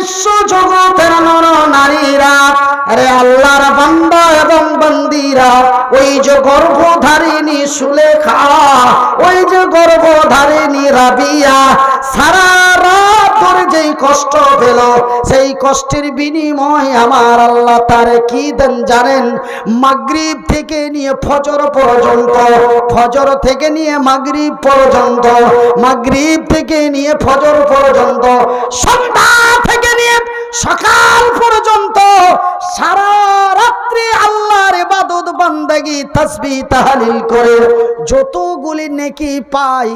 বিশ্ব জগতের নর নারীরা, আরে আল্লাহর বান্দা এবং বান্দিরা, ওই যে গর্ভধারিণী সুলেখা, ওই যে গর্ভধারিণী রাবিয়া, সারা যেই কষ্ট পেল সেই কষ্টের বিনিময় আমার আল্লাহ তারে কি দেন জানেন? মাগরীব থেকে নিয়ে ফজর পর্যন্ত, ফজর থেকে নিয়ে মাগরীব পর্যন্ত, মাগরীব থেকে নিয়ে ফজর পর্যন্ত, সন্ধ্যা থেকে নিয়ে সকাল পর্যন্ত সারা রাত্রি আল্লাহর ইবাদত, বান্দাগি তাসবিহ, তাহলিল করে যতগুলি নেকি পাই,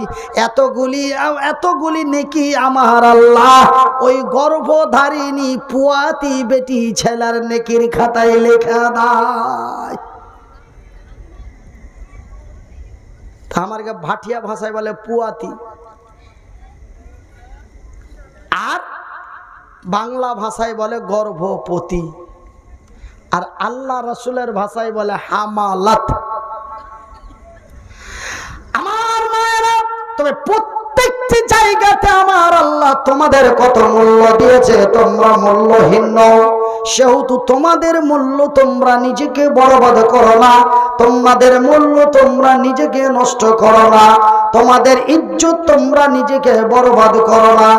এতগুলি এতগুলি নেকি আমার আল্লাহ ওই গর্ভধারিণী পুয়াতি বেটি ছেলার নেকির খাতায় লেখা দেয়। আমার ভাটিয়া ভাষায় বলে পুয়াতি। বাংলা ভাষায় বলে গর্ভপতি। আর আল্লাহ রসুলের ভাষায় বলে হামালাত। আমার মায়েরা, তবে প্রত্যেকটি জায়গাতে আমার আল্লাহ তোমাদের কত মূল্য দিয়েছে, তোমরা মূল্যহীন সেহেতু তোমাদের মূল্য তোমরা নিজেকে বরবাদ করো না, তোমাদের মূল্য তোমরা নিজেকে নষ্ট করো না, তোমাদের ইজ্জত তোমরা নিজেকে বরবাদ করো না।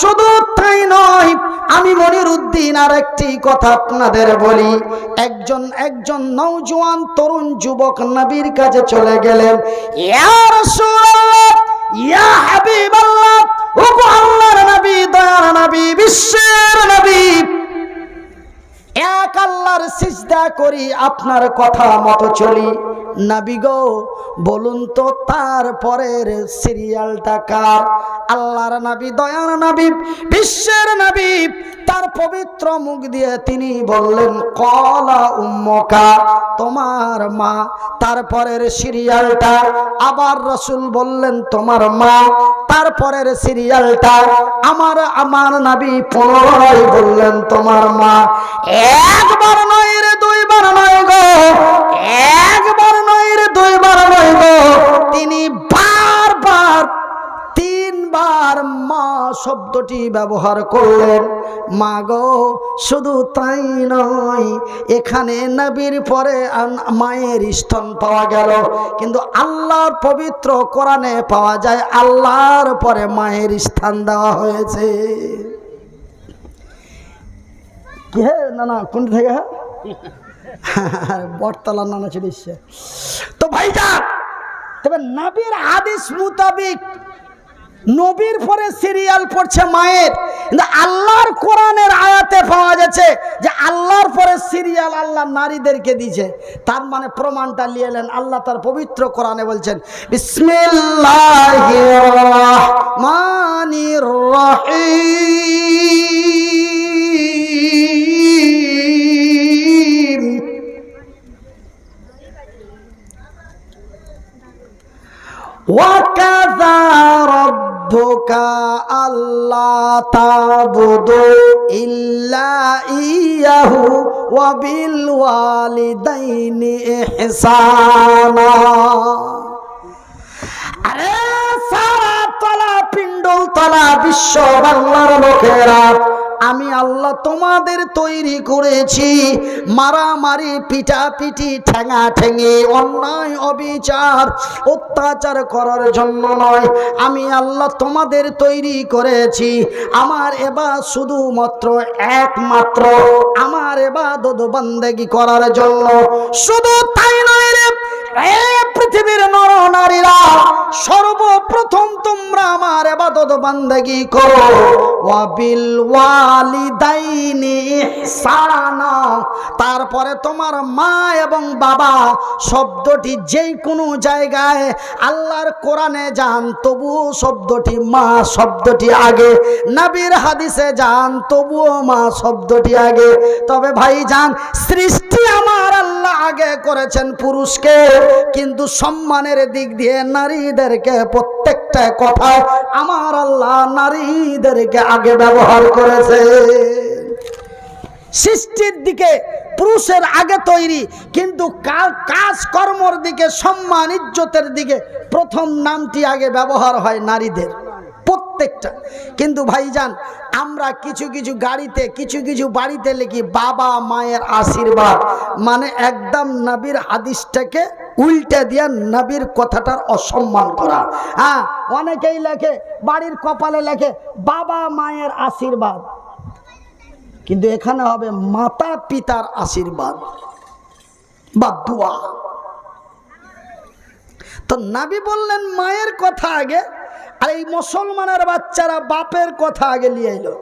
শুধু তাই নয়, আমি মনির উদ্দিন আর একটি কথা আপনাদের বলি। একজন একজন নৌজোয়ান তরুণ যুবক নবীর কাছে চলে গেলেন। ইয়া রাসূলুল্লাহ, ইয়া গো আল্লাহর নবী দয়ার নবী, বিশ্বের নবী। এক আল্লাহর সিজদা করি, আপনার কথা মতো চলি। নাবি গো, বলুন তো তারপরের সিরিয়ালটা কার? আল্লাহর নাবি, দয়ার নাবি, বিশ্বের নাবি, তার পবিত্র মুখ দিয়ে তিনি বললেন, কলা উম্মকা, তোমার মা তারপরের সিরিয়ালটা। আবার রসুল বললেন, তোমার মা তারপরের সিরিয়ালটা। আমার আমার নাবি পুনরায় বললেন, তোমার মা একবার নয় রে, দুইবার নয় গো। একবার নয় রে, দুইবার নয় গো। তিনি বারবার তিনবার মা শব্দটি ব্যবহার করলেন। মা গো, শুধু তাই নয়, এখানে নবীর পরে মায়ের স্তন পাওয়া গেল। কিন্তু আল্লাহর পবিত্র কোরআনে পাওয়া যায়, আল্লাহর পরে মায়ের স্থান দেওয়া হয়েছে। কি হে না কোন থেকে? হ্যাঁ বটতলা নানা চলে এসছে তো ভাইটা, তবে নবীর আদেশ মোতাবিক নবীর পরে সিরিয়াল পড়ছে মায়ের। কিন্তু আল্লাহর কোরআনের আয়াতে পাওয়া যাচ্ছে যে আল্লাহর পরে সিরিয়াল আল্লাহ নারীদেরকে দিয়েছে। তার মানে প্রমাণটা নিয়ে এলেন, আল্লাহ তার পবিত্র কোরআনে বলছেন, বিসমিল্লাহির রহমানির রহিম। وكذا ربك ألا تعبدوا إلا إياه وبالوالدين إحسانا আরে সারা তলা পিণ্ডল তলা বিশ্ব বাংলার লোকেরা আমি আল্লাহ তোমাদের তৈরি করেছি। মারামারি, পিটাপিটি ঠেঙা ঠেঙে অন্যায়, অবিচার, অত্যাচার করার জন্য নয়। আমি আল্লাহ তোমাদের তৈরি করেছি। আমার এবার শুধুমাত্র একমাত্র আমার এবার বান্দেগি করার জন্য। শুধু তাই নয় রে পৃথিবীর নর নারীরা, সর্বপ্রথম তোমরা আমার এবাদত বান্দাগি করো। ওয়াবিল তারপরে তোমার মা এবং বাবা শব্দটি যেই কোনো জায়গায় আল্লাহর কোরআনে যান, তবুও শব্দটি মা শব্দটি আগে। নাবির হাদিসে যান, তবুও মা শব্দটি আগে। তবে ভাই যান সৃষ্টি আমার আল্লাহ আগে করেছেন পুরুষকে, কিন্তু সম্মানের দিক দিয়ে নারীদেরকে প্রত্যেকটা কথায় আমার আল্লাহ নারীদেরকে আগে ব্যবহার করেছে। সৃষ্টির দিকে পুরুষের আগে তৈরি, কিন্তু কা- কাজকর্মর দিকে, সম্মান, ইজ্জতের দিকে প্রথম নামটি আগে ব্যবহার হয় নারীদের। প্রত্যেকটা। কিন্তু ভাইজান, আমরা কিছু কিছু গাড়িতে, কিছু কিছু বাড়িতে লিখি, বাবা মায়ের আশীর্বাদ। মানে একদম নবীর হাদিসটাকে উল্টে দিয়া নবীর কথাটার অসম্মান করা। হ্যাঁ অনেকেই লেখে, বাড়ির কপালে লেখে, বাবা মায়ের আশীর্বাদ। কিন্তু এখানে হবে মাতা পিতার আশীর্বাদ বা দোয়া। তো নাবি বললেন, মায়ের কথা আগে আর এই মুসলমানের বাচ্চারা বাপের কথা আগে নিয়ে এলো।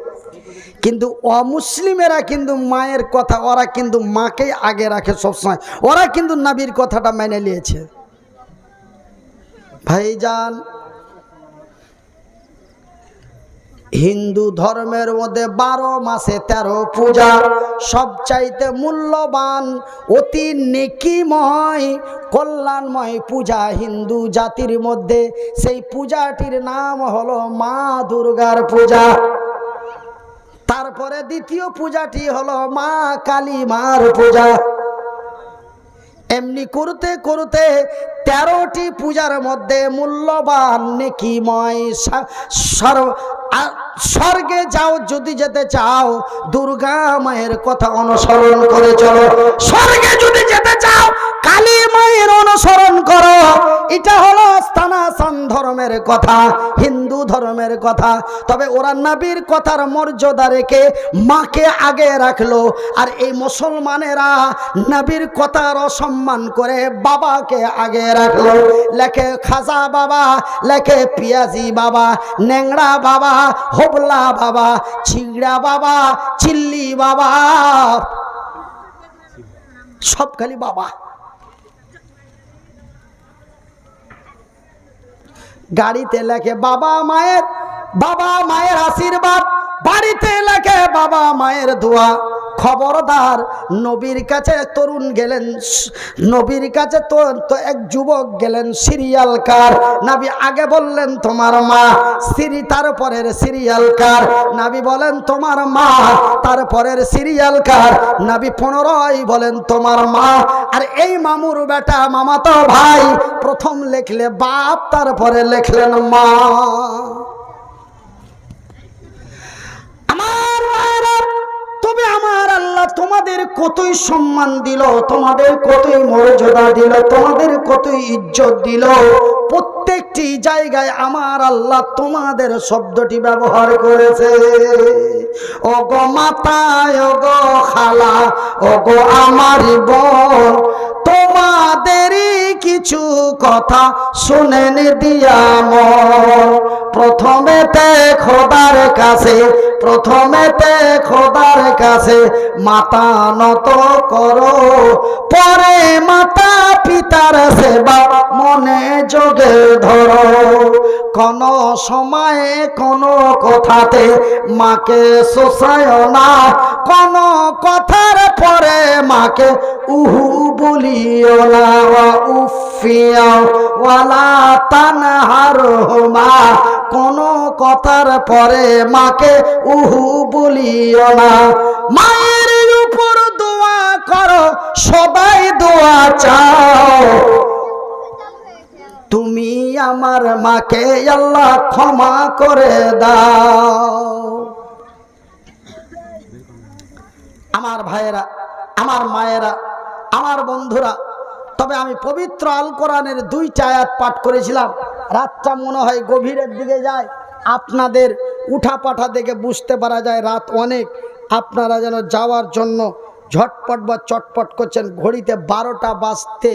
কিন্তু অমুসলিমেরা কিন্তু মায়ের কথা, ওরা কিন্তু মাকেই আগে রাখে সবসময়। ওরা কিন্তু নাবির কথাটা মেনে নিয়েছে। ভাইজান হিন্দু ধর্মের মধ্যে বারো মাসে তেরো পূজা। সবচাইতে মূল্যবান, অতি নেকিময়, কল্যাণময় পূজা হিন্দু জাতির মধ্যে। সেই পূজাটির নাম হলো মা দুর্গার পূজা। তারপরে দ্বিতীয় পূজাটি হলো মা কালী মার পূজা। এমনি করতে করতে তেরোটি পূজার মধ্যে মূল্যবান, নেকিময় সর্ব- স্বর্গে যাও, যদি যেতে চাও, দুর্গা মায়ের কথা অনুসরণ করে চলো। স্বর্গে যদি যেতে চাও, কালী মায়ের অনুসরণ করো। এটা হলো স্থানাসান ধর্মের কথা, হিন্দু ধর্মের কথা। তবে ওরা নবীর কথার মর্যাদা রেখে মাকে আগে রাখল। আর এই মুসলমানেরা নবীর কথার অসম্মান করে বাবাকে আগে রাখল। লেখে খাজা বাবা, লেখে পিয়াজি বাবা, ন্যাংড়া বাবা হোবলা বাবা ছিংড়া বাবা চিল্লি বাবা। সব খালি বাবা। গাড়িতে লেখে, বাবা মায়ের বাবা মায়ের আশীর্বাদ। বাড়িতে লেখে, বাবা মায়ের দোয়া। খবরদার নবীর কাছে তরুণ গেলেন, নবীর কাছে তো এক যুবক গেলেন সিরিয়াল কার। নাবি আগে বললেন, তোমার মা। সিরি তারপরের সিরিয়াল কার। নাবি বলেন, তোমার মা। তারপরের সিরিয়াল কার। নাবি পনেরোই বলেন, তোমার মা। আর এই মামুর বেটা মামাতো ভাই প্রথম লেখলে, বাপ। তারপরে লেখলেন মা। তোমাদের কতই সম্মান দিল, তোমাদের কতই মর্যাদা দিল, তোমাদের কতই ইজ্জত দিল। প্রত্যেকটি জায়গায় আমার আল্লাহ তোমাদের শব্দটি ব্যবহার করেছে। ও গো মাতা ও গো খালা ও গো আমার বোন তোমাদেরই কিছু কথা শুনেন দিয়া মন প্রথমেতে খোদার কাছে প্রথমেতে খোদার কাছে মাতা নত করো। পরে মাতা পিতার সেবা সময়ে কোন কথাতে মাকে শোষায় না। কোন কথার পরে মাকে উহু বলিও না, ওয়া উফিয়া ওয়ালা তানহার মা কোন কথার পরে মাকে উহু বলিও না। মায়ের উপর দোয়া করো, সবাই দোয়া চাও। তুমি আমার মাকে আল্লাহ ক্ষমা করে দাও। আমার ভাইয়েরা, আমার মায়েরা, আমার বন্ধুরা, তবে আমি পবিত্র আল কোরআনের দুই চায়াত পাঠ করেছিলাম। রাতটা মনে হয় গভীরের দিকে যায়। আপনাদের উঠা পাঠা দেখে বুঝতে পারা যায় রাত অনেক। আপনারা যেন যাওয়ার জন্য ঝটপট বা চটপট করছেন, ঘড়িতে বারোটা বাজতে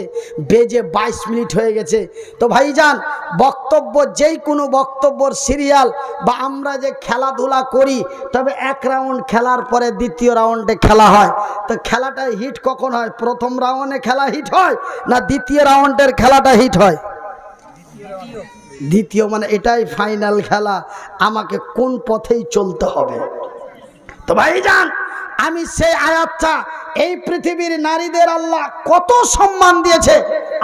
বেজে বাইশ মিনিট হয়ে গেছে। তো ভাইজান, বক্তব্য যেই কোনো বক্তব্যর সিরিয়াল বা আমরা যে খেলাধুলা করি, তবে এক রাউন্ড খেলার পরে দ্বিতীয় রাউন্ডে খেলা হয়। তো খেলাটা হিট কখন হয়? প্রথম রাউন্ডে খেলা হিট হয় না দ্বিতীয় রাউন্ডের খেলাটা হিট হয়? দ্বিতীয় মানে এটাই ফাইনাল খেলা। আমাকে কোন পথেই চলতে হবে? তো ভাইজান আমি সেই আয়াতটা এই পৃথিবীর নারীদের আল্লাহ কত সম্মান দিয়েছে।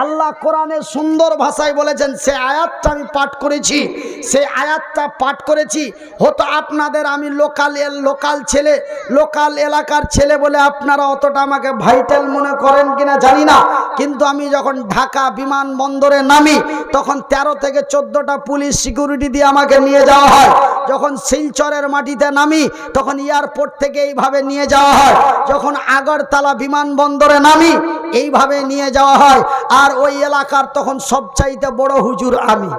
আল্লাহ কোরআনের সুন্দর ভাষায় বলেছেন, সে আয়াতটা আমি পাঠ করেছি, সে আয়াতটা পাঠ করেছি। হতো আপনাদের আমি লোকাল এল লোকাল ছেলে, লোকাল এলাকার ছেলে বলে আপনারা অতটা আমাকে ভাইটাল মনে করেন কিনা জানি না। কিন্তু আমি যখন ঢাকা বিমানবন্দরে নামি, তখন তেরো থেকে চোদ্দোটা পুলিশ সিকিউরিটি দিয়ে আমাকে নিয়ে যাওয়া হয়। যখন শিলচরের মাটিতে নামি, তখন এয়ারপোর্ট থেকে এইভাবে নিয়ে যাওয়া হয়। যখন আগরতলা বিমানবন্দরে নামি, এইভাবে নিয়ে যাওয়া হয়। আর ওই এলাকার তখন সবচাইতে বড় হুজুর আমি।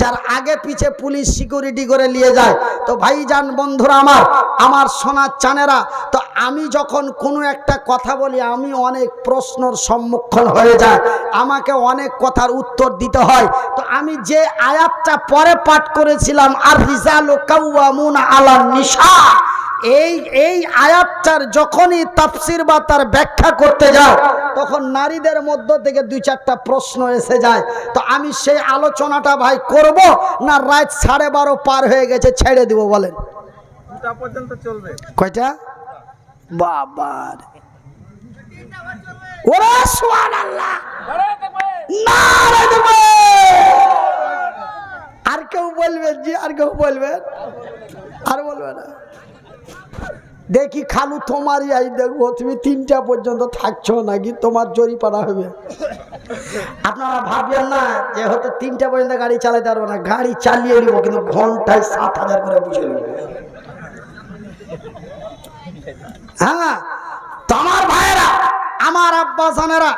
যার আগে পিছে পুলিশ সিকিউরিটি করে নিয়ে যায়। তো ভাইজান বন্ধুরা আমার আমার সোনার চানেরা, তো আমি যখন কোনো একটা কথা বলি, আমি অনেক প্রশ্নর সম্মুখীন হয়ে যায় আমাকে অনেক কথার উত্তর দিতে হয়। তো আমি যে আয়াতটা পরে পাঠ করেছিলাম, আর রিজাল কাউয়ামুন আলার নিশা। এই এই আয়াতটার যখনই তাফসির বা তার ব্যাখ্যা করতে যায় তখন নারীদের মধ্য থেকে দুই চারটা প্রশ্ন এসে যায়। তো আমি সেই আলোচনাটা ভাই করব না রাত সাড়ে বারো পার হয়ে গেছে ছেড়ে দিব বলেন। দুটা পর্যন্ত চলবে। কয়টা? বাবার। ওরে নারে দেবে! আর কেউ বলবেন জি আর কেউ বলবেন? আর বলবে না। দেখি খালু তোমারই আই দেখব, তুমি তিনটা পর্যন্ত থাকছো নাকি? তোমার জরিপানা হবে। আপনারা ভাববেন না যে হয়তো তিনটা পর্যন্ত গাড়ি চালাতে পারব না। গাড়ি চালিয়ে নিব, কিন্তু ঘন্টায় সাত হাজার করে বুঝে নেব হ্যাঁ তো আমার ভাইয়েরা, আমার আব্বাসানেরা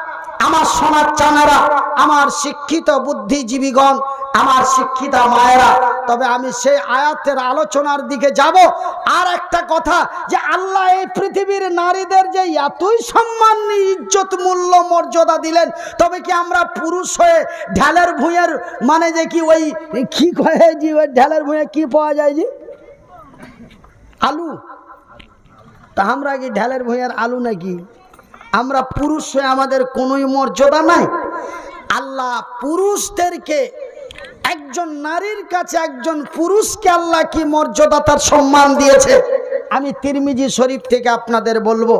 আমার সোনার চানেরা আমার শিক্ষিত বুদ্ধিজীবীগণ আমার শিক্ষিতা মায়েরা, তবে আমি সেই আয়াতের আলোচনার দিকে যাব। আর একটা কথা যে আল্লাহ এই পৃথিবীর নারীদের যে এতই সম্মান, ইজ্জত, মূল্য, মর্যাদা দিলেন, তবে কি আমরা পুরুষ হয়ে ঢালের ভুঁয়ের মানে যে কি ওই কি কয়ে জি, ওই ঢালের ভুঁয়ে কি পাওয়া যায় জি? আলু। তা আমরা কি ঢালের ভুঁইয়ার আলু নাকি? আমরা পুরুষ হয়ে আমাদের কোনোই মর্যাদা নাই। আল্লাহ পুরুষদেরকে একজন নারীর কাছে একজন পুরুষকে আল্লাহ কি মর্যাদা তার সম্মান দিয়েছে? আমি তিরমিজি শরীফ থেকে আপনাদের বলব,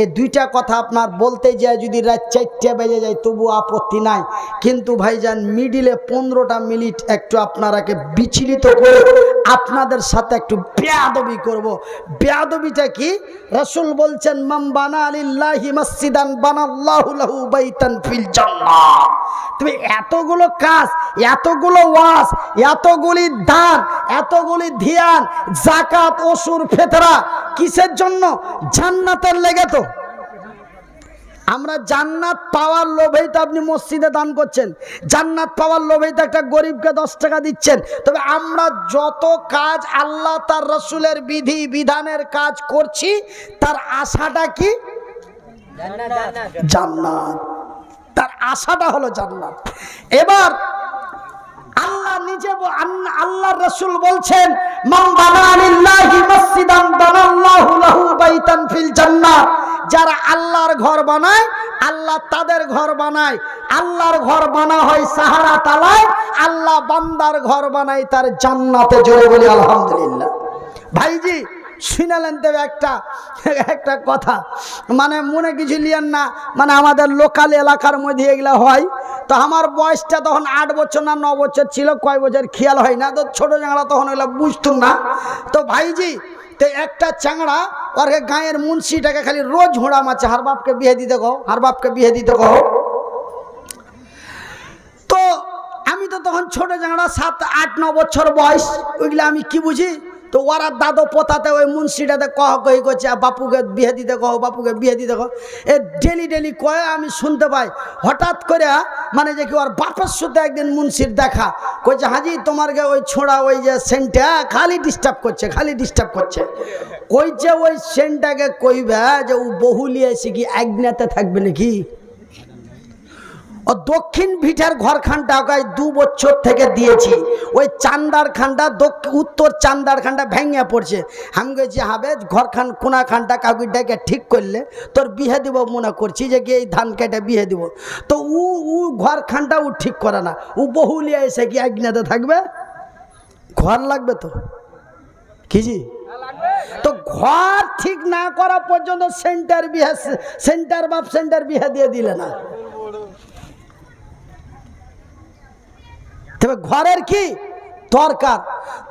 এই দুইটা কথা আপনার বলতে যায়, যদি রাত চারটে বেজে যায় তবু আপত্তি নাই। কিন্তু ভাইজান, মিডিলে পনেরোটা মিনিট একটু আপনারাকে বিচলিত করে আপনাদের সাথে একটু বেয়াদবি করব। বেয়াদবিটা কি? রসুল বলছেন মাম বানা আলিল্লাহি মসজিদান বানাল্লাহু লাহু বাইতান ফিল জান্নাহ। তুমি এতগুলো কাজ, এতগুলো ওয়াজ, এতগুলি দান, এতগুলি ধিয়ান জাকাত অসুর ফেতরা কিসের জন্য? জান্নাতের লেগে তো। আমরা জান্নাত পাওয়ার লোভেই তো আপনি মসজিদে দান করছেন। জান্নাত পাওয়ার লোভেই তো একটা গরিবকে দশ টাকা দিচ্ছেন। তবে আমরা যত কাজ আল্লাহ তার রসুলের বিধি, বিধানের কাজ করছি, তার আশাটা কি? জান্নাত। তার আশাটা হলো জান্নাত। এবার আল্লাহ নিজে আল্লাহর রসুল বলছেন, মান বানা লিল্লাহি মসজিদান বানাল্লাহু লাহু বাইতান ফিল জান্নাহ যারা আল্লাহর ঘর বানায়, আল্লাহ তাদের ঘর বানায়। আল্লাহর ঘর বানা হয় সাহারা তালায়, আল্লাহ বান্দার ঘর বানায় তার জান্নাতে জোরে বলি আলহামদুলিল্লাহ। ভাইজি, শুনালেন তবে একটা একটা কথা। মানে মনে কিছু লিয়েন না মানে আমাদের লোকাল এলাকার মধ্যে এগুলো হয়। তো আমার বয়সটা তখন আট বছর না ন বছর ছিল, কয় বছর, খেয়াল হয় না। তো ছোটো জাংলা তখন এগুলো বুঝতুম না। তো ভাইজি তো একটা চাংড়া ওর গায়ের মুন্সিটাকে খালি রোজ হোড়া মাছে হার বাপকে বিয়ে দিতে কো হার বাপকে বিয়ে দিতে কো তো আমি তো তখন ছোট জাংড়া সাত, আট, ন বছর বয়স, ওইগুলো আমি কি বুঝি? তো ওরা দাদো পোতাতে ওই মুন্সিটাতে কহ কহি করছে "আ, বাপুকে বিয়ে দিতে কহ বাপুকে বিয়ে দিতে কহ। এ ডেলি ডেলি কয়ে আমি শুনতে পাই হঠাৎ করে মানে যে কি ওর বাপের সাথে একদিন মুন্সির দেখা কইছে হাজি তোমারকে ওই ছোঁড়া ওই যে সেন্টটা খালি ডিস্টার্ব করছে খালি ডিস্টার্ব করছে। কইছে ওই সেন্টটাকে কইবে যে ও বহুলিয়ে এসে কি একনাতে থাকবে নাকি? ও দক্ষিণ ভিটার ঘরখানটা ওকে দু বছর থেকে দিয়েছি। ওই চান্দার খানটা উত্তর চান্দার খানটা ভেঙে পড়ছে। আমি গেছি হবে ঘরখান কোনা খানটা কাউকে ডেকে ঠিক করলে তোর বিহে দিব মনে করছি যে কি এই ধান কেটে বিহে দিব। তো উ উ ঘরখানটা ও ঠিক করে না। ও বহুলিয়া এসে কি একনাতে থাকবে? ঘর লাগবে তো? কি জি? তো ঘর ঠিক না করা পর্যন্ত সেন্টার বিহে সেন্টার বাপ সেন্টার বিহে দিয়ে দিলে না। তবে ঘরের কি দরকার?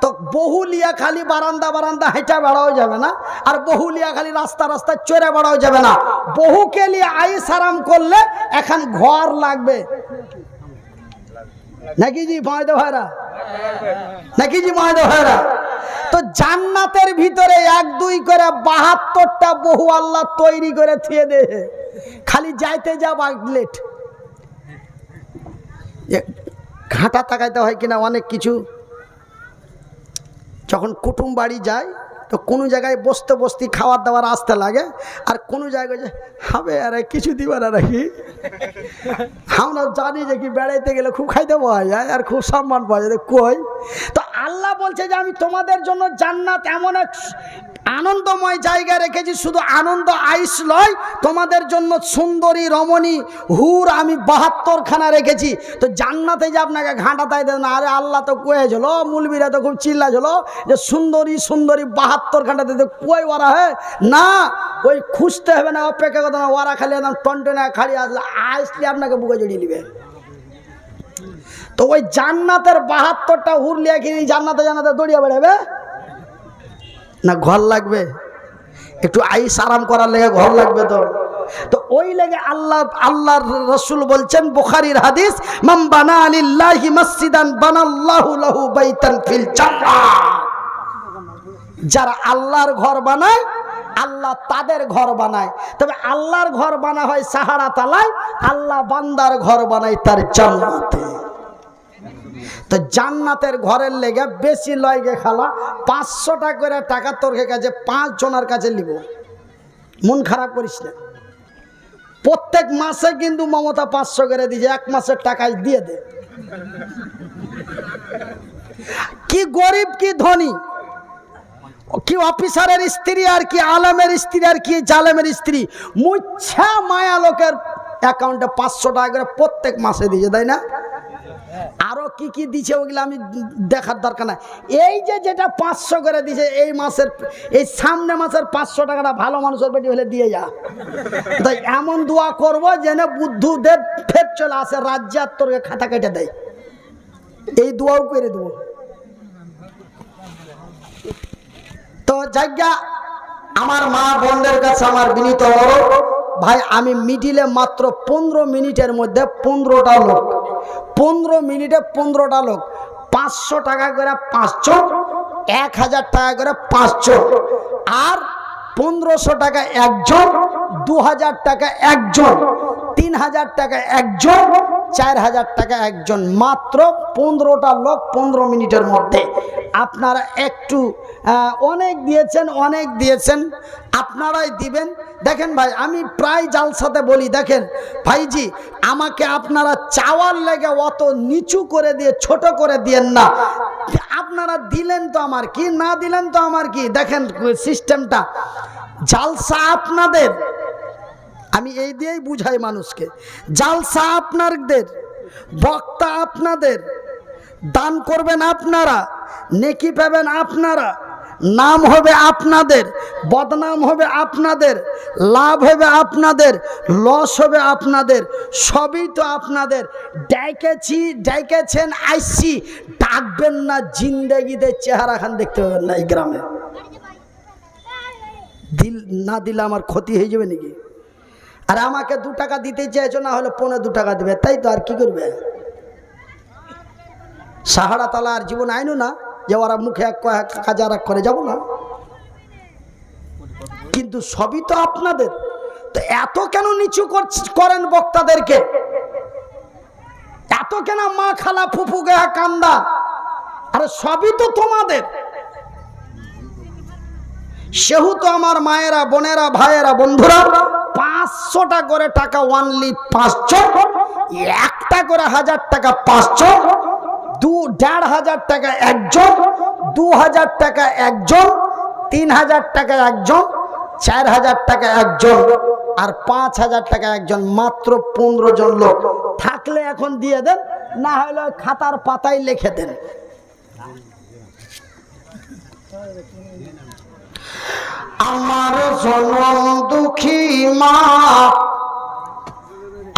তো বহুলিয়া খালি বারান্দা বারান্দা হেঁটে বেড়াও যাবে না, আর বহুলিয়া খালি রাস্তা রাস্তা চড়ে বেড়াও যাবে না। বহুকে নিয়ে আইস আরাম করলে এখন ঘর লাগবে। নাকি জি ময়দা ভাইরা? নাকি জি ময়দা ভাইরা? তো জান্নাতের ভিতরে এক, দুই করে বাহাত্তরটা বহু আল্লাহ তৈরি করে থিয়ে দে। খালি যাইতে যা বাগলেট ঘাটা তাকাইতে হয় কিনা অনেক কিছু। যখন কুটুম বাড়ি যায়, তো কোনো জায়গায় বসতে বসতে খাবার দাবার আসতে লাগে, আর কোনো জায়গায় যে হবে আরে, কিছু দিবার আর কি আমরা জানি যে কি বেড়াইতে গেলে খুব খাইতে পাওয়া যায়, আর খুব সম্মান পাওয়া যায়। কই? তো আল্লাহ বলছে যে, আমি তোমাদের জন্য জান্নাত এমন এক আনন্দময় জায়গা রেখেছি, শুধু আনন্দ আইস লয়। তোমাদের জন্য সুন্দরী রমণী হুর আমি বাহাত্তর খানা রেখেছি। তো জান্নাতে যে আপনাকে ঘাঁটা তাই দেন, আরে আল্লাহ তো কুয়ে কয়েছিল মুলবিরা তো খুব চিল্লা ছিল, যে সুন্দরী সুন্দরী বাহাত্তর খানটা দিতে কই ওরা হ্যাঁ না, ওই খুঁজতে হবে না, অপেক্ষা করতে না, ওরা খালি একদম টনটনে খালি আসলে আসলে আপনাকে বুকে জড়িয়ে নেবে। তো ওই জান্নাতের বাহাত্তরটা হুর লিয়ে কি জান্নাতে জান্নাতে দৌড়িয়ে বেড়াবে? না ঘর লাগবে? একটু আইস আরাম করার লেগে ঘর লাগবে তো। তো ওই লেগে আল্লাহ, আল্লাহর রসুল বলছেন, বুখারীর হাদিস মাম বানা আলিল্লাহি মসজিদান বানাল্লাহু লাহু বাইতান ফিল জান্নাহ। যারা আল্লাহর ঘর বানায়, আল্লাহ তাদের ঘর বানায়। তবে আল্লাহর ঘর বানা হয় সাহারা তালায় আল্লাহ বান্দার ঘর বানায় তার জান্নাতে। তো জান্নাতের ঘরের লেগে বেশি লয় গে খালা পাঁচশো টাকা করে টাকা তোর কাছে পাঁচ জনের কাছে নিব। মন খারাপ করিস না। প্রত্যেক মাসে কিন্তু মমতা পাঁচশো করে দিয়েছে এক মাসের টাকায় দিয়ে দে। কি গরিব, কি ধনী, কি অফিসারের স্ত্রী আর কি আলমের স্ত্রী আর কি জালেমের স্ত্রী মুচ্ছা মায়া লোকের অ্যাকাউন্টে পাঁচশো টাকা করে প্রত্যেক মাসে দিয়েছে তাই না? আরও কি কি দিছে ওগুলো আমি দেখার দরকার নাই। এই যে যেটা পাঁচশো করে দিছে, এই মাসের, এই সামনে মাসের পাঁচশো টাকাটা ভালো মানুষের বেটি হলে দিয়ে যা। তাই এমন দোয়া করব যেন বুদ্ধদেব ফের চলে আসে, রাজ্যে আর তোরকে খাতা কেটে দেয়। এই দোয়াও করে দেবো। তো জায়গা আমার মা বোনদের কাছে আমার বিনীত ভাই, আমি মিডিলে মাত্র পনেরো মিনিটের মধ্যে পনেরোটা লোক পনেরো মিনিটে পনেরোটা লোক। পাঁচশো টাকা করে পাঁচজন এক হাজার টাকা করে পাঁচজন আর পনেরোশো টাকা একজন, দু হাজার টাকা একজন, তিন হাজার টাকা একজন, চার হাজার টাকা একজন। মাত্র পনেরোটা লোক পনেরো মিনিটের মধ্যে। আপনারা একটু অনেক দিয়েছেন অনেক দিয়েছেন। আপনারাই দিবেন। দেখেন ভাই, আমি প্রায় জালসাতে বলি, দেখেন, ভাইজি, আমাকে আপনারা চাওয়ার লেগে অত নিচু করে দিয়ে, ছোট করে দিয়েন না। আপনারা দিলেন তো আমার কি, না দিলেন তো আমার কি? দেখেন সিস্টেমটা। জালসা আপনাদের, আমি এই দিয়েই বুঝাই মানুষকে, জালসা আপনাদের, বক্তা আপনাদের, দান করবেন আপনারা, নেকি পাবেন আপনারা নাম হবে আপনাদের, বদনাম হবে আপনাদের, লাভ হবে আপনাদের, লস হবে আপনাদের, সবই তো আপনাদের। ডেকেছি, ডেকেছেন আইসি, ডাকবেন না জিন্দেগিদের চেহারা খান দেখতে পাবেন না এই গ্রামে। দিল, না দিলে আমার ক্ষতি হয়ে যাবে নাকি? আর আমাকে দু টাকা দিতে চাইছো, না হলে পনেরো দু টাকা দেবে, তাই তো আর কি করবে? সাহারা তালা আর জীবন আইনো না? যে ওরা মুখে এক কাজ আর এক করে যাব না। কিন্তু সবই তো আপনাদের। তো এত কেন নিচু করেন বক্তাদেরকে? এত কেন মা খালা ফুফু গেহা কান্দা? আরে সবই তো তোমাদের। সেহেতু আমার মায়েরা, বোনেরা, ভাইয়েরা, বন্ধুরা, পাঁচশোটা করে টাকা ওয়ানলি পাঁচশো, একটা করে হাজার টাকা পাঁচশো দু দেড় হাজার টাকা একজন, দু হাজার টাকা একজন, তিন হাজার টাকা একজন, চার হাজার টাকা একজন, আর পাঁচ হাজার টাকা একজন, মাত্র পনেরো জন লোক। থাকলে এখন দিয়ে দেন, না হলে খাতার পাতায় লিখে দেন। আমার জনম দুঃখী মা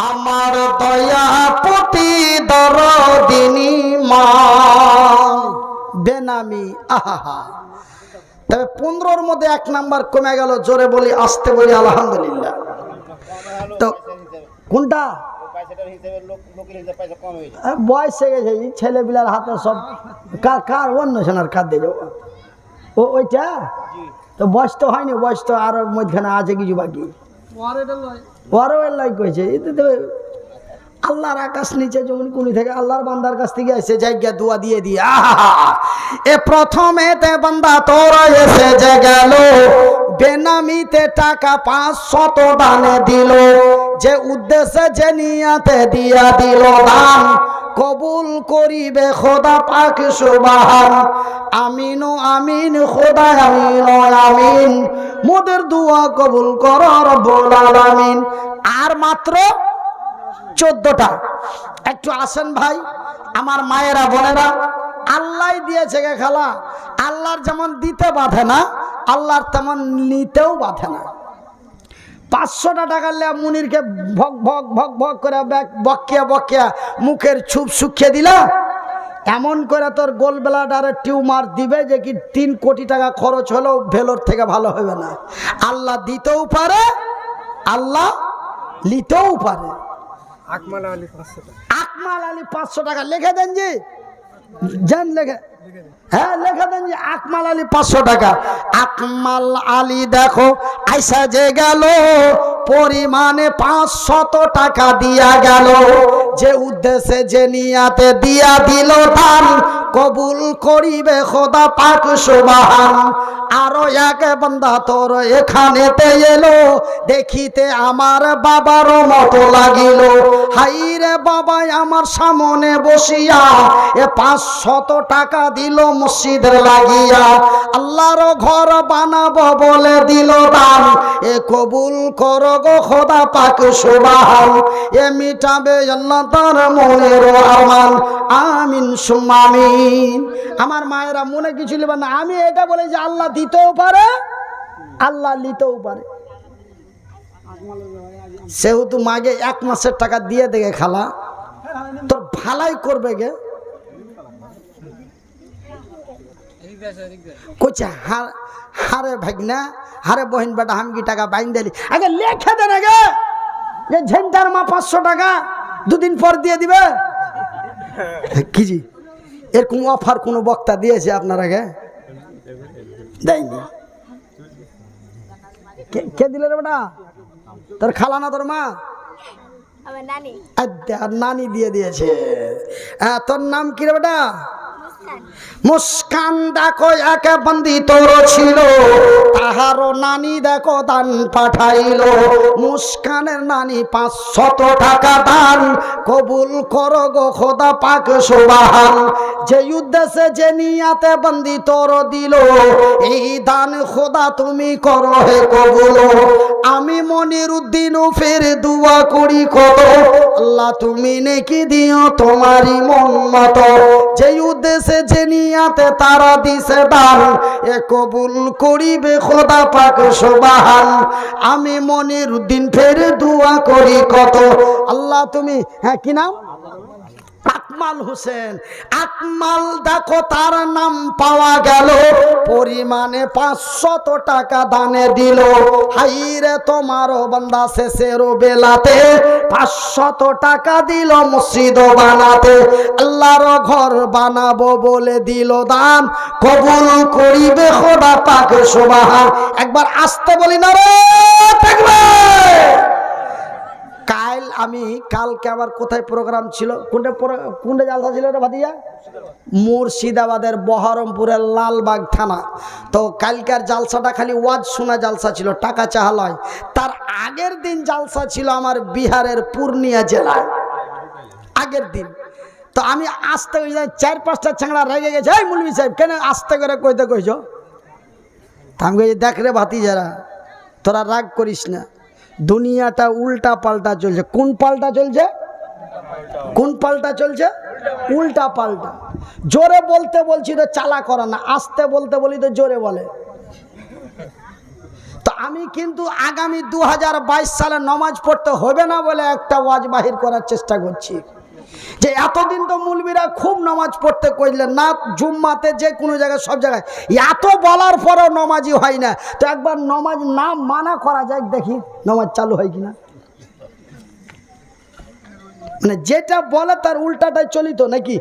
আমার দয়া পতি দরদিনী মা। বেনামি আহা তবে পনেরোর মধ্যে এক নাম্বার কমে গেল জোরে বলি আসতে বলি আলহামদুলিল্লাহ। তো কোনটা? সেটার হিসেবে লোক লোকের হিসেবে পয়সা কম যায় আর বয়স হয়ে গেছে ছেলেপিলার হাতে সব কার কার অন্য সোনার কার দিয়ে যাব ও ওইটা? তো বয়স তো হয়নি বয়স তো আরও মধ্যখানে আছে কিছু বাকি। ওয়ারও এর লাইক হয়েছে এতে তো আল্লাহর আকাশ নিচে যেমন কুনি থেকে, আল্লাহর বান্দার কাছ থেকে এসে জায়গা দোয়া দিয়ে দিয়ে আহা এ প্রথমেতে বান্দা তোর এসে যে গেল, বেনামিতে টাকা পাঁচ শত দানে দিল, যে উদ্দেশ্যে যে নিয়াতে দিয়া দিল দান কবুল করিবে, খোদা পাক সুবাহান। আমিন আমিন, খোদা আমিন আমিন। মোদের দুয়া কবুল কর, রব্বুল আলামিন। আর মাত্র চোদ্দটা। একটু আসেন ভাই, আমার মায়েরা বোনেরা আল্লাহ দিয়েছে গে খালা। আল্লাহর যেমন দিতে বাধে না, আল্লাহর তেমন নিতেও বাধে না। পাঁচশোটা টাকা লে মুনিরকে ভক ভক ভক ভক করে বকিয়া বকিয়া মুখের ছুপ শুকিয়ে দিলা। এমন করে তোর গোল ব্লাডারে টিউমার দিবে যে কি তিন কোটি টাকা খরচ হলেও ভেলোর থেকে ভালো হবে না। আল্লাহ দিতেও পারে আল্লাহ নিতেও পারে। আকমাল আলী পাঁচশো টাকা। আকমাল আলী পাঁচশো টাকা লিখে দেন জি। যান লেখা। হ্যাঁ লেখা দেন যে আকমাল আলী পাঁচশো টাকা। আকমাল আলী দেখো, আইসা যে গেল, পরিমাণে পাঁচশত টাকা দিয়া গেল। যে উদ্দেশ্যে যে নিয়াতে দিয়া দিল দান কবুল করিবে খোদা পাক সুবাহান। আরও এক বান্দা তোর এখানেতে এলো, দেখিতে আমার বাবারও মতো লাগিল। হাই রে বাবাই আমার সামনে বসিয়া এ পাঁচশত টাকা দিল মসজিদের লাগিয়া। আল্লাহর ঘর বানাবো বলে দিল দান। এ কবুল কর গো খোদা পাক সুবাহান। এ মিটাবে আল্লাহ তার মনের আরমান আমিন। সুমামিন আমার মায়েরা মনে কিছু নেবে না আমি এটা বলে যে আল্লাহ দিতেও পারে আল্লাহ নিতেও পারে। সেহেতু মাগে এক মাসের টাকা দিয়ে দেখে খালা তোর ভালাই করবে গে। কইছে হার হারে ভাগনা হারে বহিন বেটা হামকি টাকা বাইন দিলি? আগে লেখে দেন আগে। যে ঝেন্টার মা পাঁচশো টাকা দুদিন পর দিয়ে দিবে। কি জি? এরকম অফার কোনো বক্তা দিয়েছে আপনার আগে? দেয়নি। কে- কে দিলে রে বেটা? তোর খালা না তোর মা? নানি। দিয়ে দিয়েছে। তোর নাম কি রে বেটা? মুস্কান দেখো, একে বন্দি তোর ছিল। তাহারও নানি দেখো, দান পাঠাইল। মুস্কানের নানি পাঁচশত টাকা দান। কবুল করো গো খোদা পাক সুবাহান। যে উদ্দেশ্যে, যে নিয়াতে বন্দি তোর দিল, এই দান খোদা তুমি করো হে কবুল। আমি মনির উদ্দিন ফের দুয়া করি কত আল্লাহ তুমি নেকি দিও তোমারই মন মতো। যে উদ্দেশ্যে যে নিয়াতে তারা দিছে দান এ কবুল করিবে খোদা পাক সুবাহান। আমি মনির উদ্দিন ফের দুয়া করি কত। আল্লাহ তুমি হ্যাঁ কি নাম? আকমাল হোসেন। আকমাল দেখো তার নাম পাওয়া গেল, পরিমাণে পাঁচশত টাকা দানে দিল। হাইরে তোমারও বান্দা শেষের বেলাতে পাঁচশত টাকা দিল মসজিদ বানাতে। আল্লাহর ঘর বানাবো বলে দিল দান। কবুল করিবে খোদা পাক সুবহান। একবার আসতে বলি না রে আমি কালকে আমার কোথায় প্রোগ্রাম ছিল? কোনটা কোনটা জালসা ছিল রে ভাদিয়া মুর্শিদাবাদের বহরমপুরের লালবাগ থানা। তো কালকার জালসাটা খালি ওয়াজ শোনা জালসা ছিল, টাকা চাহালয় তার আগের দিন জালসা ছিল আমার বিহারের পূর্ণিয়া জেলায়। আগের দিন। তো আমি আসতে চার পাঁচটা ছেঁড়া রেগে গেছে, এই মুলবি সাহেব, কেন আসতে করে কইতে কইছ? তা আমি দেখ রে ভাতি যারা তোরা রাগ করিস না। দুনিয়াটা উল্টা পাল্টা চলছে। কোন পাল্টা চলছে? কোন পাল্টা চলছে? উল্টা পাল্টা। জোরে বলতে বলছি তো চালা করা না, আসতে বলতে বলি তো জোরে বলে। তো আমি কিন্তু আগামী দু হাজার বাইশ সালে নমাজ পড়তে হবে না বলে একটা ওয়াজ বাহির করার চেষ্টা করছি। যে এতদিন তো মুলবিরা খুব নামাজ পড়তে কইলেন, না, জুম্মাতে যে কোনো জায়গায়, সব জায়গায়। এত বলার পরেও নমাজই হয় না। তো একবার নমাজ না মানা করা যাক দেখি নমাজ চালু হয় কিনা। মানে যেটা বলে তার উল্টাটাই চলিত নাকি?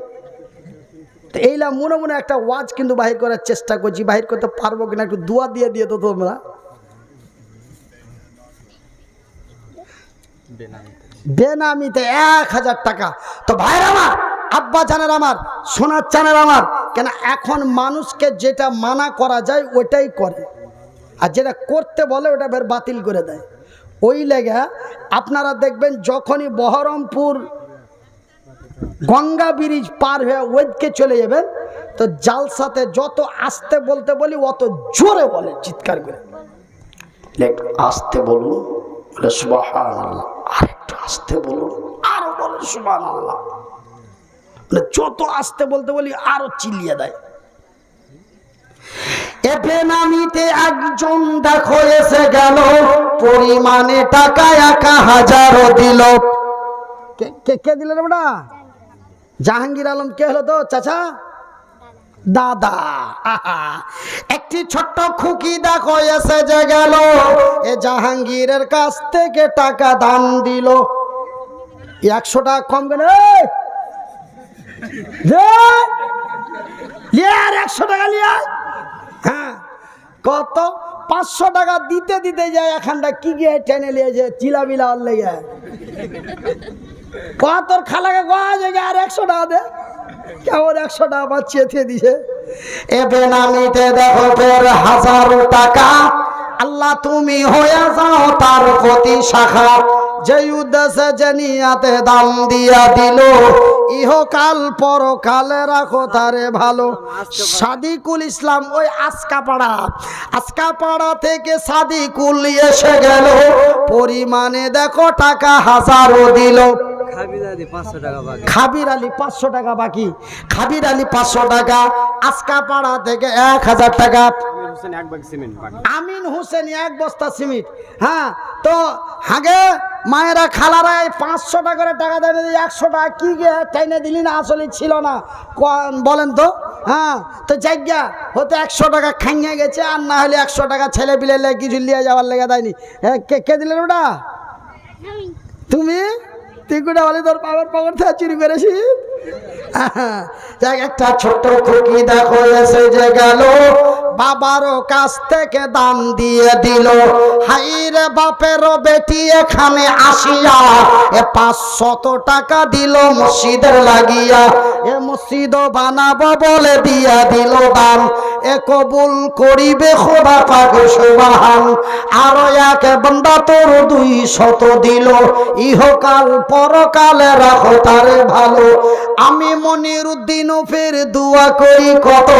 তো এইলা মনে মনে একটা ওয়াজ কিন্তু বাহির করার চেষ্টা করছি। বাহির করতে পারব কিনা একটু দোয়া দিয়ে দিয়ে তো তোমরা। বেনামিতে এক হাজার টাকা। তো ভাইয়ের আমার, আব্বা জানের আমার, সোনার চানের আমার, কেন এখন মানুষকে যেটা মানা করা যায় ওটাই করে। আর যেটা করতে বলে ওটা বের বাতিল করে দেয়। ওই লেগে আপনারা দেখবেন যখনই বহরমপুর গঙ্গা ব্রিজ পার হয়ে ওয়েদকে চলে যাবেন, তো জালসাতে যত আসতে বলতে বলি অত জোরে বলে, চিৎকার করে। আস্তে বলুন, বলে আস্তে বলুন, আরও বলে সুবান আল্লাহ মানে যত আস্তে বলতে বলি, আরও চিল্লিয়ে দেয়। এতে নামিতে একজন দেখো এসে গেল, পরিমাণে টাকা একা হাজারও দিল। কে কে কে দিল রে বেটা? জাহাঙ্গীর আলম, কে হলো তো চাচা? দাদা। একটি ছোট্ট খুকি দেখো, এসে যে গেল এ জাহাঙ্গীরের কাছ থেকে টাকা দান দিল একশো টাকা কম! দে! আর একশো টাকা লিয়ে। হ্যাঁ কত পাঁচশো টাকা দিতে দিতে যায় এখানটা কি গিয়ে টেনে লিয়েছে চিলা বিলা ওর লেগে ক তোর খালাকে কয়া জায়গায় আর একশো টাকা দে কেমন একশো টাকা বাঁচিয়ে দিয়ে দিছে? এ বেনামিতে দেখো ফের হাজারো টাকা। আল্লাহ তুমি হয়ে যাও তার প্রতি শাখা। যে উদ্দেশ্যে যে নিয়াতে দাম দিয়া দিল ইহকাল পরকালে রাখো তারে ভালো। সাদিকুল ইসলাম ওই আজকা পাড়া আজকা পাড়া থেকে সাদিকুল এসে গেল। পরিমাণে দেখো টাকা হাজারও দিল। খাবির আলী পাঁচশো টাকা বাকি। খাবির আলী পাঁচশো টাকা আজকা পাড়া থেকে এক হাজার টাকা। আমিন হোসেন এক বস্তা সিমেন্ট। হ্যাঁ তো হাগে মায়েরা খালারা এই পাঁচশো টাকা করে টাকা দেয় একশো টাকা কি গে টাইনে দিলি না আসলে ছিল না। বলেন তো হ্যাঁ তো জায়গা হতে একশো টাকা খাইয়ে গেছে আর না হলে একশো টাকা ছেলে পিলে কিছু লিয়ে যাওয়ার লেগে দেয়নি। হ্যাঁ কে কে দিলেন ওটা? তুমি? তুই কোটা বলে তোর বাবার পকেট থেকে চুরি একটা ছোট্ট খুকি দেখো, এসে যে গেল। বাবারও কাছ থেকে দান দিয়ে দিল। বাপেরও বেটি এখানে আসিয়া এ পাঁচশত টাকা দিল মসজিদের লাগিয়া। এ মসজিদ বানাবো বলে দিয়া দিল দান। এ কবুল করিবে খোদা পাক সুবাহান। আরও এক বন্দা তোর দুই শত দিল। ইহকাল পরকালে রাখো, তারে ভালো। আমি মনির উদ্দিন ফের দুয়া করি কত।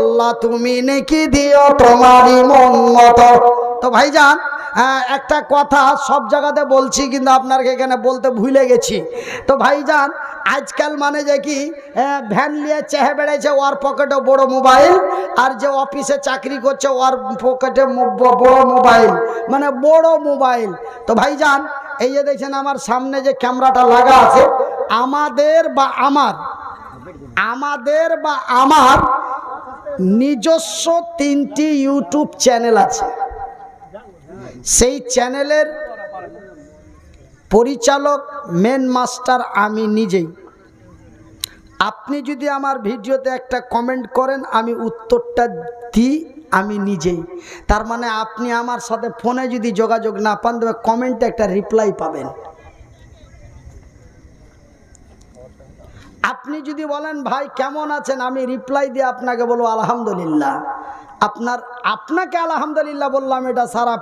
আল্লাহ তুমি নাকি দিও তোমারই মন মতো। তো হ্যাঁ একটা কথা সব জায়গাতে বলছি, কিন্তু আপনাকে এখানে বলতে ভুলে গেছি। তো ভাইজান, আজকাল মানে যে কি ভ্যান নিয়ে চেহে বেড়েছে ওর পকেটে বড় মোবাইল, আর যে অফিসে চাকরি করছে, ওর পকেটে বড় মোবাইল মানে বড় মোবাইল। তো ভাইজান এই যে দেখছেন আমার সামনে যে ক্যামেরাটা লাগা আছে, আমাদের বা আমার, আমাদের বা আমার নিজস্ব তিনটি ইউটিউব চ্যানেল আছে। সেই চ্যানেলের পরিচালক মেন মাস্টার আমি নিজেই। আপনি যদি আমার ভিডিওতে একটা কমেন্ট করেন, আমি উত্তরটা দিই। আমি নিজেই। তার মানে আপনি আমার সাথে ফোনে যদি যোগাযোগ না পান, তবে কমেন্টে একটা রিপ্লাই পাবেন। আপনি যদি বলেন, ভাই, কেমন আছেন? আমি রিপ্লাই দিয়ে আপনাকে বলব, আলহামদুলিল্লাহ। আপনার, আপনাকে আলহামদুলিল্লাহ বললাম, এটা সারা